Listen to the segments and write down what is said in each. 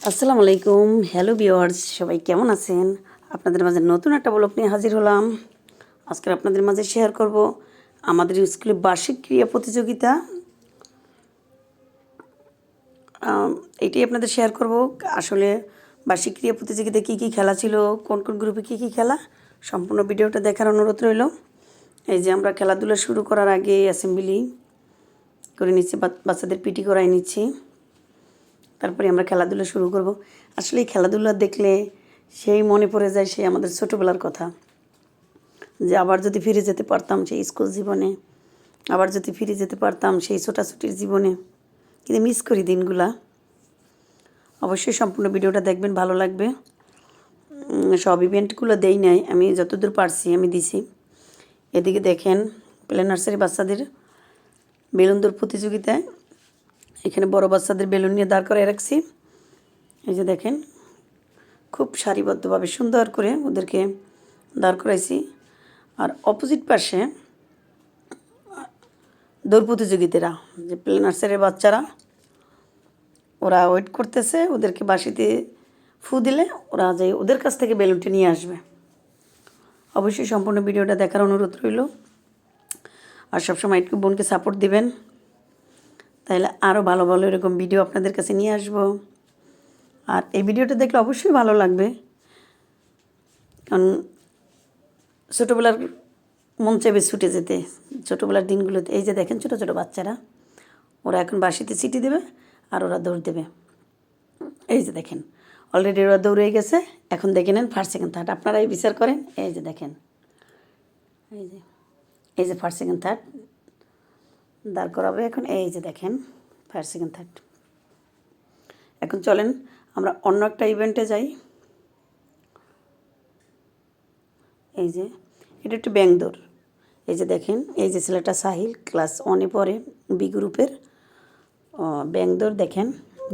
আসসালামু আলাইকুম। Hello viewers সবাই কেমন আছেন? আপনাদের মাঝে নতুন একটা ব্লগ নিয়ে হাজির হলাম। আজকে আপনাদের মাঝে শেয়ার করব আমাদের স্কুলে বার্ষিক ক্রীড়া প্রতিযোগিতা। এটাই আপনাদের শেয়ার করব। আসলে বার্ষিক ক্রীড়া প্রতিযোগিতায় কী কী খেলা ছিল, কোন কোন গ্রুপে কী কী খেলা, সম্পূর্ণ ভিডিওটা দেখার অনুরোধ রইল। এই যে আমরা খেলাধুলা শুরু করার আগে অ্যাসেম্বলি করে নিচ্ছি বাচ্চাদের পিটি করাই নিচ্ছি। তারপরে আমরা খেলাধুলা শুরু করব। আসলে এই খেলাধুলা দেখলে সেই মনে পড়ে যায় সেই আমাদের ছোটোবেলার কথা। যে আবার যদি ফিরে যেতে পারতাম সেই স্কুল জীবনে, আবার যদি ফিরে যেতে পারতাম সেই ছোটাছুটির জীবনে। কিন্তু মিস করি দিনগুলা। অবশ্যই সম্পূর্ণ ভিডিওটা দেখবেন, ভালো লাগবে। সব ইভেন্টগুলো দেই নাই, আমি যতদূর পারছি আমি দিছি। এদিকে দেখেন প্লে নার্সারি বাচ্চাদের বেলুন দৌড় প্রতিযোগিতায় এখানে বড় বাচ্চাদের বেলুন নিয়ে দাঁড় করায় রাখছি। এই যে দেখেন, খুব সারিবদ্ধভাবে সুন্দর করে ওদেরকে দাঁড় করাইছি। আর অপোজিট পাশে দৌড় প্রতিযোগিতারা যে প্লে নার্সারির বাচ্চারা, ওরা ওয়েট করতেছে, ওদেরকে বাসিতে ফু দিলে ওরা যে ওদের কাছ থেকে বেলুনটি নিয়ে আসবে। অবশ্যই সম্পূর্ণ ভিডিওটা দেখার অনুরোধ রইল। আর সবসময় একটু বোনকে সাপোর্ট দিবেন। তাহলে আরও ভালো ভালো এরকম ভিডিও আপনাদের কাছে নিয়ে আসব। আর এই ভিডিওটা দেখলে অবশ্যই ভালো লাগবে। কারণ ছোটোবেলার মন চাইবে ছুটে যেতে। ছোটোবেলার দিনগুলোতে, এই যে দেখেন ছোটো ছোটো বাচ্চারা, ওরা এখন বাসিতে সিটি দেবে আর ওরা দৌড় দেবে। এই যে দেখেন অলরেডি ওরা দৌড়ে গেছে, এখন দেখে নেন ফার্স্ট সেকেন্ড থার্ড আপনারাই বিচার করেন, এই যে দেখেন। এই যে এই যে ফার্স্ট সেকেন্ড থার্ড দাঁড় করাবে। এখন এই যে দেখেন ফার্স্ট সেকেন্ড থার্ড এখন চলেন, আমরা অন্য একটা ইভেন্টে যাই। এই যে, এটা একটু ব্যাংদোর এই যে দেখেন, এই যে ছেলেটা সাহিল ক্লাস ওয়ানে পড়ে বি গ্রুপের ব্যাংদোর দেখেন,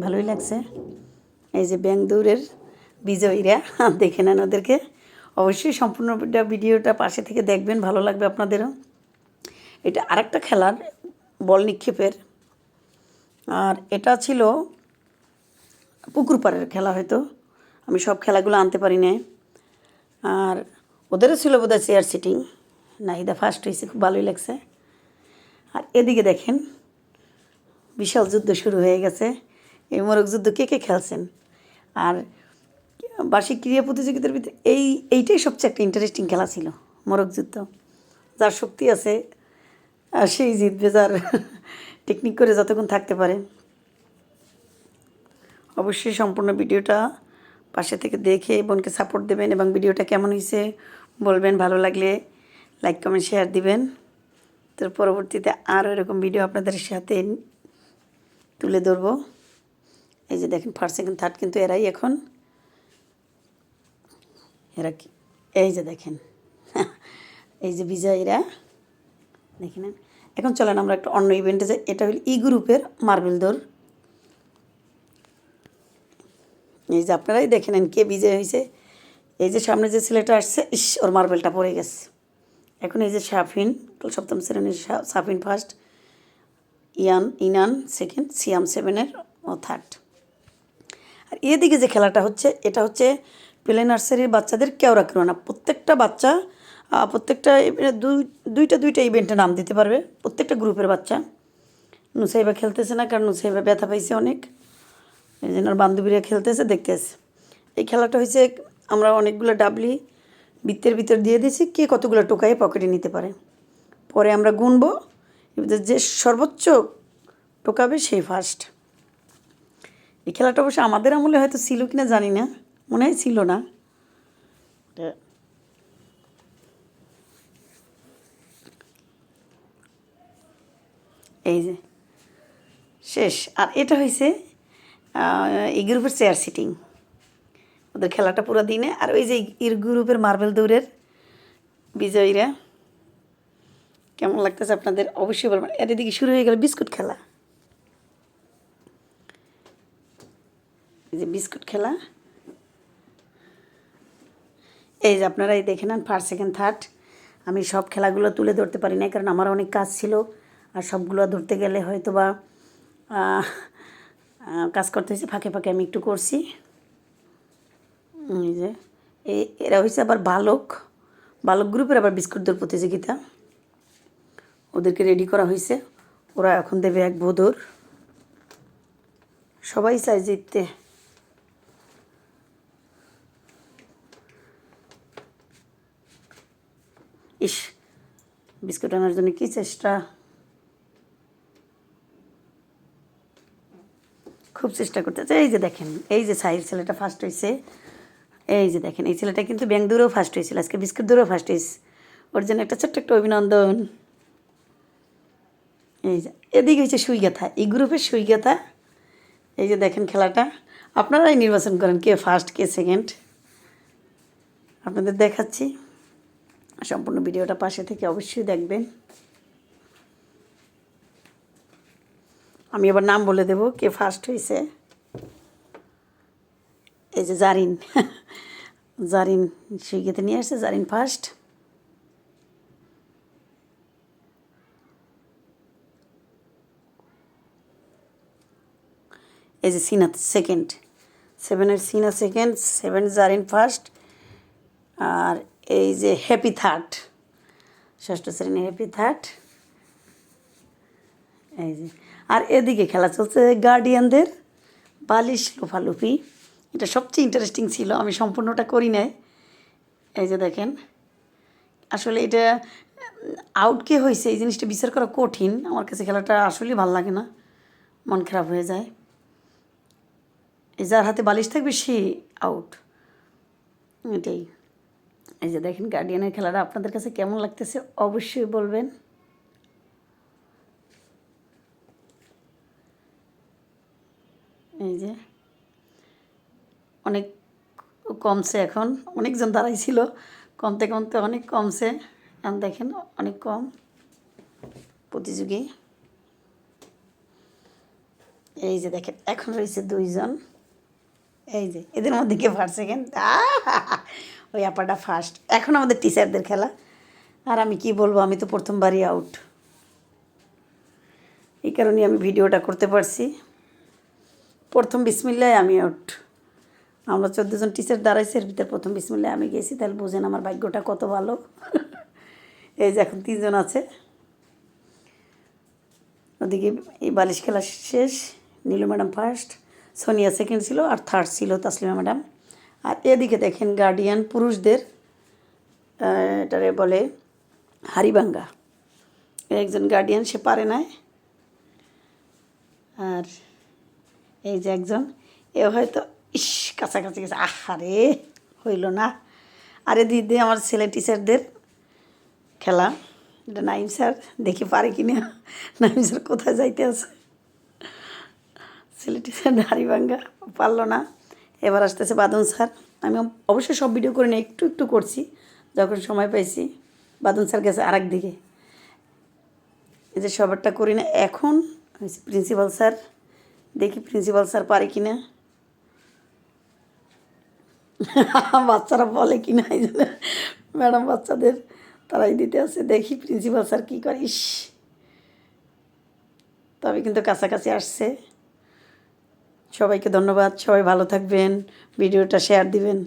ভালোই লাগছে। এই যে ব্যাংদৌরের বিজয়ীরা, দেখে নেন ওদেরকে। অবশ্যই সম্পূর্ণ ভিডিওটা পাশে থেকে দেখবেন, ভালো লাগবে আপনাদেরও। এটা আরেকটা খেলার বল নিক্ষেপের। আর এটা ছিল পুকুর পাড়ের খেলা হয়তো। আমি সব খেলাগুলো আনতে পারি না আর ওদেরও ছিল বোধহয় চেয়ার সিটিং নাহিদা ফার্স্ট হয়েছে, খুব ভালোই লাগছে। আর এদিকে দেখেন, বিশাল যুদ্ধ শুরু হয়ে গেছে। এই মোরগ যুদ্ধ কে কে খেলছেন? আর বার্ষিক ক্রীড়া প্রতিযোগিতার ভিতরে এই, এইটাই সবচেয়ে একটা ইন্টারেস্টিং খেলা ছিল, মোরগ যুদ্ধ। যার শক্তি আছে আর সেই জিতবে যার টেকনিক করে যতক্ষণ থাকতে পারে। অবশ্যই সম্পূর্ণ ভিডিওটা পাশে থেকে দেখে বোনকে সাপোর্ট দেবেন এবং ভিডিওটা কেমন হয়েছে বলবেন। ভালো লাগলে লাইক কমেন্ট শেয়ার দিবেন। তো পরবর্তীতে আরও এরকম ভিডিও আপনাদের সাথে তুলে ধরবো। এই যে দেখেন ফার্স্ট সেকেন্ড থার্ড কিন্তু এরাই এখন। এরা কি? এই যে দেখেন, এই যে বিজয়ীরা। দেখে নেন। এখন চলেন আমরা একটা অন্য ইভেন্টে যাই। এটা হল ই গ্রুপের মার্বেল দৌড় এই যে আপনারাই দেখে নেন কে বিজয় হয়েছে। এই যে সামনে যে ছেলেটা আসছে, ইস, ওর মার্বেলটা পড়ে গেছে। এখন এই যে সাফিন, সপ্তম শ্রেণির সাফিন ফার্স্ট ইয়ান, ইনান সেকেন্ড সিয়াম সেভেনের ও থার্ড আর এদিকে যে খেলাটা হচ্ছে, এটা হচ্ছে প্লে নার্সারির বাচ্চাদের কেওড়া কেওড়া প্রত্যেকটা বাচ্চা প্রত্যেকটা দুইটা দুইটা ইভেন্টে নাম দিতে পারবে। প্রত্যেকটা গ্রুপের বাচ্চা। নুসাইবা খেলতেছে না, কারণ নুসাইবা ব্যথা পাইছে অনেক। এই জন্য বান্ধবীরা খেলতেছে, দেখতেছে। এই খেলাটা হয়েছে আমরা অনেকগুলো ডাবলি বৃত্তের ভিতর দিয়ে দিয়েছি, কে কতগুলো টোকাই পকেটে নিতে পারে। পরে আমরা গুনবো যে সর্বোচ্চ টোকাবে সেই ফার্স্ট এই খেলাটা অবশ্য আমাদের আমলে হয়তো ছিল কিনা জানি না, মনে হয় ছিল না। এই যে। শেষ। আর এটা হয়েছে এই গ্রুপের চেয়ার সিটিং ওদের খেলাটা পুরো দিনে। আর ওই যে ইর গ্রুপের মার্বেল দৌড়ের বিজয়ীরা, কেমন লাগতেছে আপনাদের? অবশ্যই বলবেন। এর দিকে শুরু হয়ে গেল বিস্কুট খেলা। এই যে বিস্কুট খেলা। এই যে আপনারা এই দেখে নেন ফার্স্ট সেকেন্ড থার্ড আমি সব খেলাগুলো তুলে ধরতে পারি না কারণ আমার অনেক কাজ ছিল। আর সবগুলো ধরতে গেলে হয়তো বা কাজ করতে হয়েছে, ফাঁকে ফাঁকে আমি একটু করছি। এই যে এরা হয়েছে আবার বালক। বালক গ্রুপের আবার বিস্কুট দৌড় প্রতিযোগিতা। ওদেরকে রেডি করা হয়েছে। ওরা এখন দেবে এক বোদর। সবাই চায় জিততে। ইস, বিস্কুট আনার জন্য কী চেষ্টা? চেষ্টা করতেছে। এই যে দেখেন, এই যে সাহির ছেলেটা ফার্স্ট হয়েছে এই যে দেখেন, এই ছেলেটা কিন্তু ব্যাংক দূরেও ফার্স্ট হয়েছিল আজকে বিস্কুট দূরেও ফার্স্ট হয়েছে ওর জন্য একটা ছোট্ট একটা অভিনন্দন। এই যে, এদিকে হচ্ছে সুই গাথা এই গ্রুপের সুই গাথা এই যে দেখেন খেলাটা। আপনারাই নির্বাচন করেন কে ফার্স্ট কে সেকেন্ড আপনাদের দেখাচ্ছি। সম্পূর্ণ ভিডিওটা পাশে থেকে অবশ্যই দেখবেন। আমি এবার নাম বলে দেব, কে ফার্স্ট হয়েছে এই যে জারিন। জারিন সুইগেতে নিয়ে আসছে, জারিন ফার্স্ট এই যে সিনা সেকেন্ড সেভেনের Sina second seven Zarin first আর এই যে হ্যাপি থার্ড ষষ্ঠ শ্রেণি হ্যাপি থার্ড এই যে আর এদিকে খেলা চলছে গার্ডিয়ানদের বালিশ লোফালুফি। এটা সবচেয়ে ইন্টারেস্টিং ছিল, আমি সম্পূর্ণটা করি নাই। এই যে দেখেন, আসলে এটা আউট কে হয়েছে, এই জিনিসটা বিচার করা কঠিন। আমার কাছে খেলাটা আসলেই ভালো লাগে না, মন খারাপ হয়ে যায়। এই যার হাতে বালিশ থাকবে, সে আউট এটাই। এই যে দেখেন গার্ডিয়ানের খেলাটা আপনাদের কাছে কেমন লাগতেছে, অবশ্যই বলবেন। এই যে, অনেক কমছে এখন, অনেকজন দাঁড়াইছিল। কমতে কমতে অনেক কমছে। এখন দেখেন, অনেক কম প্রতিযোগী। এই যে দেখেন, এখন রয়েছে দুইজন। এই যে, এদের মধ্যে কে ফার্স্ট সেকেন্ড ওই আপাটা ফার্স্ট এখন আমাদের টিচারদের খেলা। আর আমি কি বলব, আমি তো প্রথমবারই আউট এই কারণে আমি ভিডিওটা করতে পারছি। প্রথম বিসমিল্লায় আমি আউট আমরা চোদ্দ জন টিচার দাঁড়াইছি, এর ভিতরে প্রথম বিসমিল্লায় আমি গেছি, তাহলে বুঝেন আমার ভাগ্যটা কত ভালো। এই যে এখন তিনজন আছে। ওদিকে এই বালিশ খেলা শেষ, Nilu madam first Sonia second ছিল আর থার্ড ছিল তাসলিমা ম্যাডাম আর এদিকে দেখেন গার্ডিয়ান পুরুষদের এটারে বলে হারিবাঙ্গা। একজন গার্ডিয়ান সে পারে নাই। আর এই যে একজন, এ হয়তো ইস, কাছাকাছি গেছে। আহারে, হইল না। আরে দিদি, আমার ছেলে টিচারদের খেলা। এটা নাইম স্যার, দেখি পারে কি না নাইম স্যার কোথায় যাইতে আছে? ছেলে টিচার ভাঙ্গা পারল না। এবার আসতেছে বাদন স্যার। আমি অবশ্যই সব ভিডিও করে নিই একটু একটু করছি। যখন সময় পাইছি, বাদন স্যার গেছে আরেক দিকে। এই যে সবারটা করি না, এখন প্রিন্সিপাল স্যার। দেখি প্রিন্সিপাল স্যার পারে কি না বাচ্চারা বলে কি না ম্যাডাম বাচ্চাদের তারাই দিতে আছে দেখি প্রিন্সিপাল স্যার কী করিস তবে কিন্তু কাছাকাছি আসছে। সবাইকে ধন্যবাদ। সবাই ভালো থাকবেন। ভিডিওটা শেয়ার দিবেন।